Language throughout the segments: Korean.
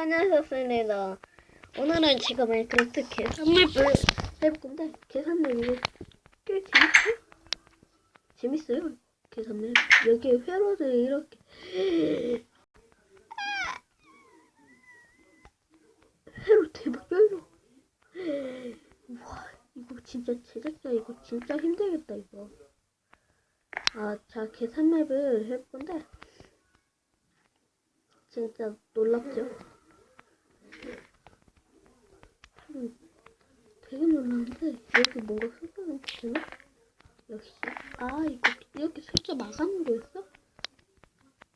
안녕하셨습니다. 오늘은 제가 마이크로프트 계산맵을 해볼 건데 계산맵 이거 꽤 재밌죠? 재밌어요. 계산맵 여기 회로들이 이렇게 회로 대박 열려. 와 이거 진짜 제작자 이거 진짜 힘들겠다 이거. 아, 자 계산맵을 해볼 건데 진짜 놀랍죠? 음, 되게 놀랐는데 여기 뭔가 숫자는 되나? 역시 아 이거 이렇게 숫자 마감한 거였어?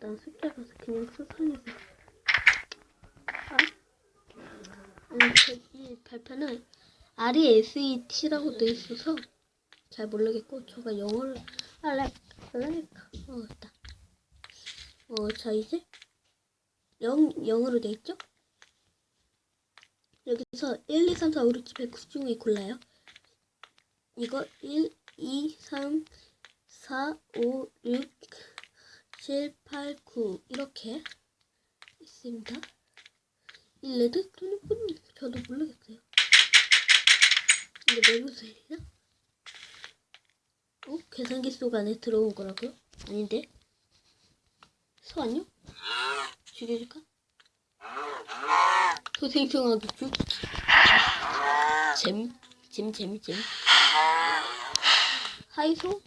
난 숫자 가서 그냥 수상해서 아? 아니 저- 이 발표는 RESET라고 돼 있어서 잘 모르겠고 저가 영어를 할래 할래 어 있다 어자 이제 0, 0으로 돼 있죠? 여기서 1, 2, 3, 4, 5, 6, 7, 8, 9 중에 골라요. 이거 1, 2, 3, 4, 5, 6, 7, 8, 9 이렇게 있습니다. 이 레드 토니뿐 저도 모르겠어요. 이게 무슨 일이야? 어? 계산기 속 안에 들어온 거라고요? 아닌데? 소 안녕? 죽여줄까? 죽. 잼, 잼, 잼, 잼. 하이소?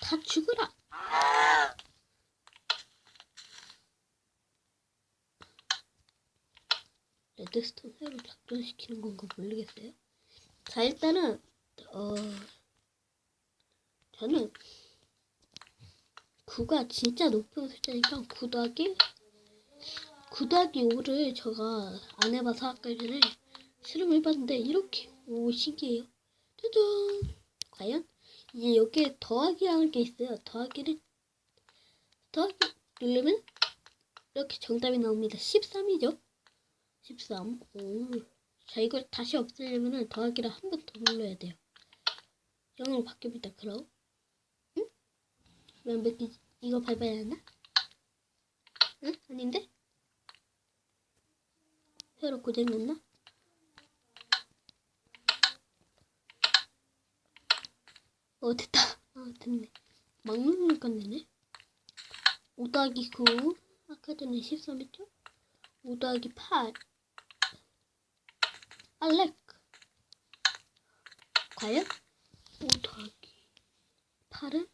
다 죽어라. 레드스톤 회로 작동시키는 건가 모르겠어요. 자, 일단은, 어, 저는 9가 진짜 높은 숫자니까 9 더하기? 9 더하기 5를 제가 안 해봐서 아까 전에 실험을 해봤는데 이렇게 오 신기해요. 짜잔 과연? 이제 여기에 더하기라는 게 있어요. 더하기를 더하기 누르면 이렇게 정답이 나옵니다. 13이죠? 13 오. 자 이걸 다시 없애려면 더하기를 한 번 더 눌러야 돼요. 0으로 바뀝니다. 그럼 왜안 바뀌지? 이거 밟아야 하나? 응? 아닌데? 새로 고장났나? 어 됐다 아 됐네 막 누르니까 되네 5 더하기 9 아까 전에 13 했죠? 5 더하기 8 알렉 과연? 5 더하기 8은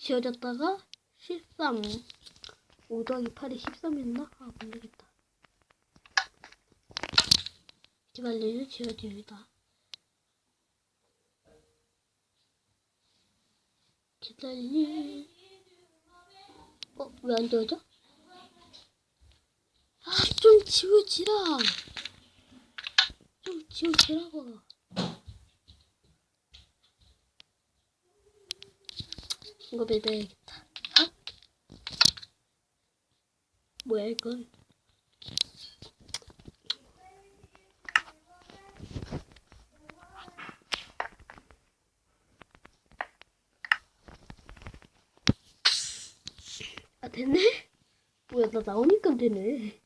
지워졌다가 13 5 더하기 8이 13이었나? 아 모르겠다 기발리를 지워집니다 기다리 어? 왜 안 지워져? 아 좀 지워지라 좀 지워지라고 배배야겠다. 아? 뭐야 이건? 아 됐네? 뭐야 나 나오니까 되네.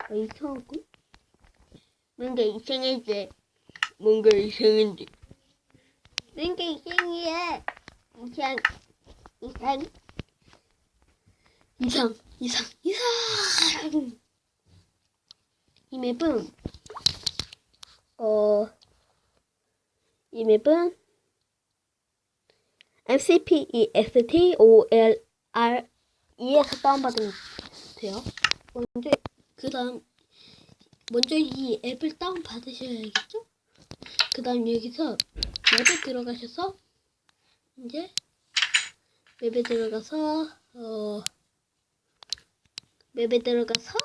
아 이상하고? 뭔가 이상해지. 뭔가 이상한데. 뭔가 이상해. 이상. 이상 이상 이상 이상 이 맵은 어이 맵은 MCP EST OLR E에서 다운받으면 돼요. 먼저 그 다음 먼저 이 앱을 다운 받으셔야겠죠? 그 다음 여기서 맵에 들어가셔서 이제 맵에 들어가서 어 맵에 들어가서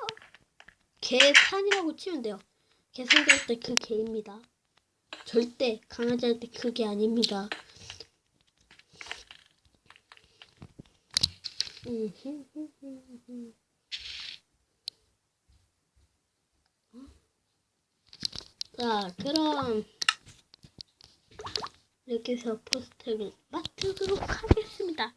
계산이라고 치면 돼요. 계산될 때그 개입니다. 절대 강아지 할 때 그게 아닙니다. 자, 그럼 해서 포스트를 마치도록 하겠습니다.